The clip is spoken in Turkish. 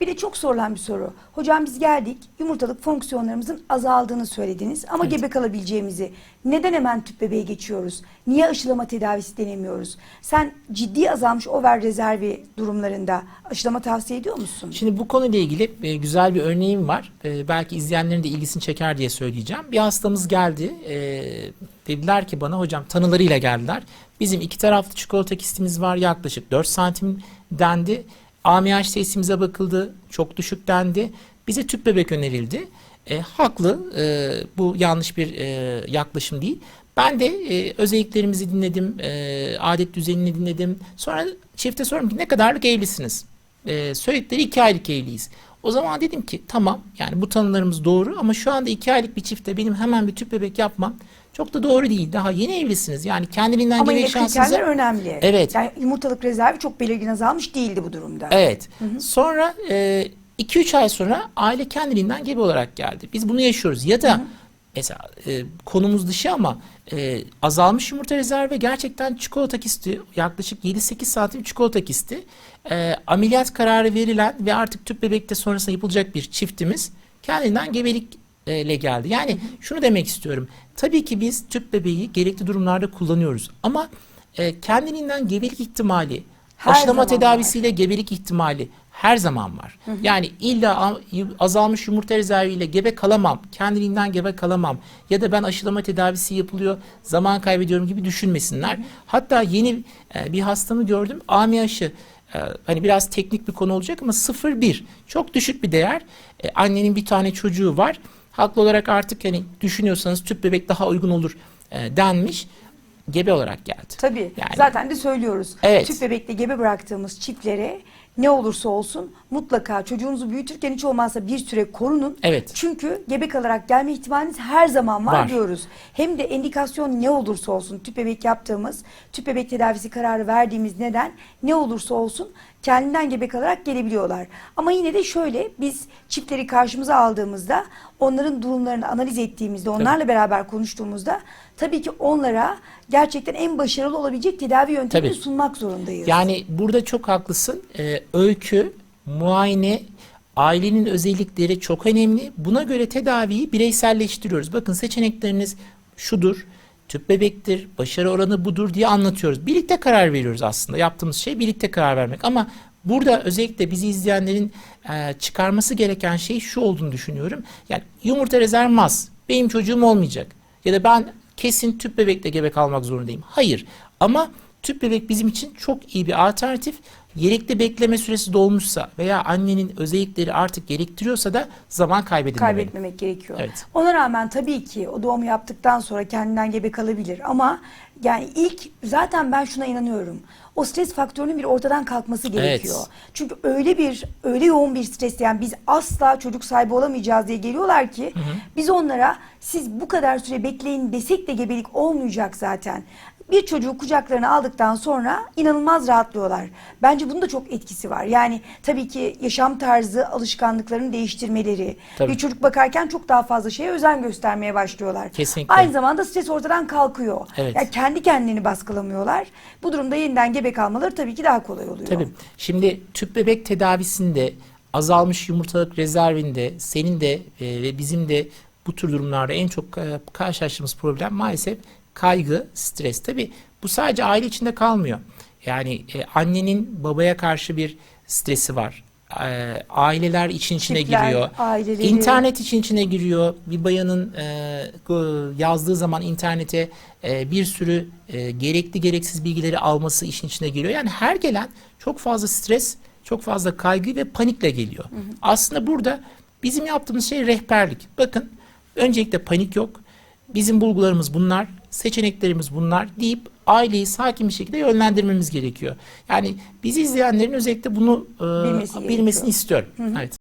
Bir de çok sorulan bir soru. Hocam biz geldik yumurtalık fonksiyonlarımızın azaldığını söylediniz ama Evet. gebe kalabileceğimizi. Neden hemen tüp bebeğe geçiyoruz? Niye aşılama tedavisi denemiyoruz? Sen ciddi azalmış over rezervi durumlarında aşılama tavsiye ediyor musun? Şimdi bu konuyla ilgili e, güzel bir örneğim var. E, belki izleyenlerin de ilgisini çeker diye söyleyeceğim. Bir hastamız geldi. E, dediler ki bana hocam tanılarıyla geldiler. Bizim iki taraflı çikolata kistimiz var yaklaşık 4 santim dendi. AMH testimize bakıldı. Çok düşük dendi. Bize tüp bebek önerildi. E, haklı. E, bu yanlış bir e, yaklaşım değil. Ben de e, özelliklerimizi dinledim. E, adet düzenini dinledim. Sonra çifte sordum ki ne kadarlık evlisiniz? E, söyledikleri iki aylık evliyiz. O zaman dedim ki tamam yani bu tanılarımız doğru ama şu anda iki aylık bir çifte benim hemen bir tüp bebek yapmam çok da doğru değil. Daha yeni evlisiniz. Yani kendiliğinden Ama yine gelecek şansınızı... kriterler önemli. Evet. Yani yumurtalık rezervi çok belirgin azalmış değildi bu durumda. Evet. Sonra 2-3 ay sonra aile kendiliğinden gebe olarak geldi. Biz bunu yaşıyoruz. Ya da mesela e, konumuz dışı ama e, azalmış yumurta rezervi gerçekten çikolata kisti yaklaşık 7-8 santim çikolata kisti. E, ameliyat kararı verilen ve artık tüp bebekte sonrasında yapılacak bir çiftimiz kendinden gebelikle geldi. Yani şunu demek istiyorum. Tabii ki biz tüp bebeği gerekli durumlarda kullanıyoruz ama e, kendiliğinden gebelik ihtimali Her aşılama tedavisiyle gebelik ihtimali her zaman var. Yani illa azalmış yumurta rezerviyle gebe kalamam, kendiliğinden gebe kalamam ya da ben aşılama tedavisi yapılıyor, zaman kaybediyorum gibi düşünmesinler. Hatta yeni e, bir hastamı gördüm. AMH'ı e, hani biraz teknik bir konu olacak ama 0-1 çok düşük bir değer. E, annenin bir tane çocuğu var. Haklı olarak artık hani düşünüyorsanız tüp bebek daha uygun olur e, denmiş. Gebe olarak geldi. Tabii. Yani- Zaten de söylüyoruz. Evet. Tüp bebekle gebe bıraktığımız çiftlere ne olursa olsun mutlaka çocuğunuzu büyütürken hiç olmazsa bir süre korunun. Evet. Çünkü gebe kalarak gelme ihtimaliniz her zaman var, Var. diyoruz. Hem de endikasyon ne olursa olsun tüp bebek yaptığımız, tüp bebek tedavisi kararı verdiğimiz neden ne olursa olsun kendinden gebe kalarak gelebiliyorlar. Ama yine de şöyle biz çiftleri karşımıza aldığımızda onların durumlarını analiz ettiğimizde onlarla beraber konuştuğumuzda tabii ki onlara gerçekten en başarılı olabilecek tedavi yöntemini Tabii. sunmak zorundayız. Yani burada çok haklısın. Ee, öykü, muayene, ailenin özellikleri çok önemli. Buna göre tedaviyi bireyselleştiriyoruz. Bakın seçenekleriniz şudur, tüp bebektir, başarı oranı budur diye anlatıyoruz. Birlikte karar veriyoruz aslında. Yaptığımız şey birlikte karar vermek. Ama burada özellikle bizi izleyenlerin e, çıkarması gereken şey şu olduğunu düşünüyorum. Yani yumurta rezervmaz. Benim çocuğum olmayacak. Ya da ben kesin tüp bebekle gebe kalmak zorundayım. Hayır. Ama tüp bebek bizim için çok iyi bir alternatif. Gerekli bekleme süresi dolmuşsa veya annenin özellikleri artık gerektiriyorsa da zaman kaybedilmemeli. kaybetmemek gerekiyor. Evet. Ona rağmen tabii ki o doğumu yaptıktan sonra kendinden gebe kalabilir ama yani ilk zaten ben şuna inanıyorum. O stres faktörünün bir ortadan kalkması gerekiyor. Evet. Çünkü öyle bir öyle yoğun bir stres yani biz asla çocuk sahibi olamayacağız diye geliyorlar ki biz onlara siz bu kadar süre bekleyin desek de gebelik olmayacak zaten. Bir çocuğu kucaklarına aldıktan sonra inanılmaz rahatlıyorlar. Bence bunun da çok etkisi var. Yani tabii ki yaşam tarzı, alışkanlıklarını değiştirmeleri, Tabii. bir çocuk bakarken çok daha fazla şeye özen göstermeye başlıyorlar. Kesinlikle. Aynı zamanda stres ortadan kalkıyor. Evet. Yani kendi kendini baskılamıyorlar. Bu durumda yeniden gebe kalmaları tabii ki daha kolay oluyor. Tabii. Şimdi tüp bebek tedavisinde azalmış yumurtalık rezervinde senin de e, ve bizim de bu tür durumlarda en çok karşılaştığımız problem maalesef kaygı, stres. Tabii bu sadece aile içinde kalmıyor. Yani e, annenin babaya karşı bir stresi var. E, aileler için içine Çiftler, giriyor. aileleri. İnternet için içine giriyor. Bir bayanın e, yazdığı zaman internete e, bir sürü e, gerekli gereksiz bilgileri alması işin içine giriyor. Yani her gelen çok fazla stres, çok fazla kaygı ve panikle geliyor. Aslında burada bizim yaptığımız şey rehberlik. Bakın öncelikle panik yok. Bizim bulgularımız bunlar, seçeneklerimiz bunlar deyip aileyi sakin bir şekilde yönlendirmemiz gerekiyor. Yani bizi izleyenlerin özellikle bunu e, bilmesini istiyorum. Evet.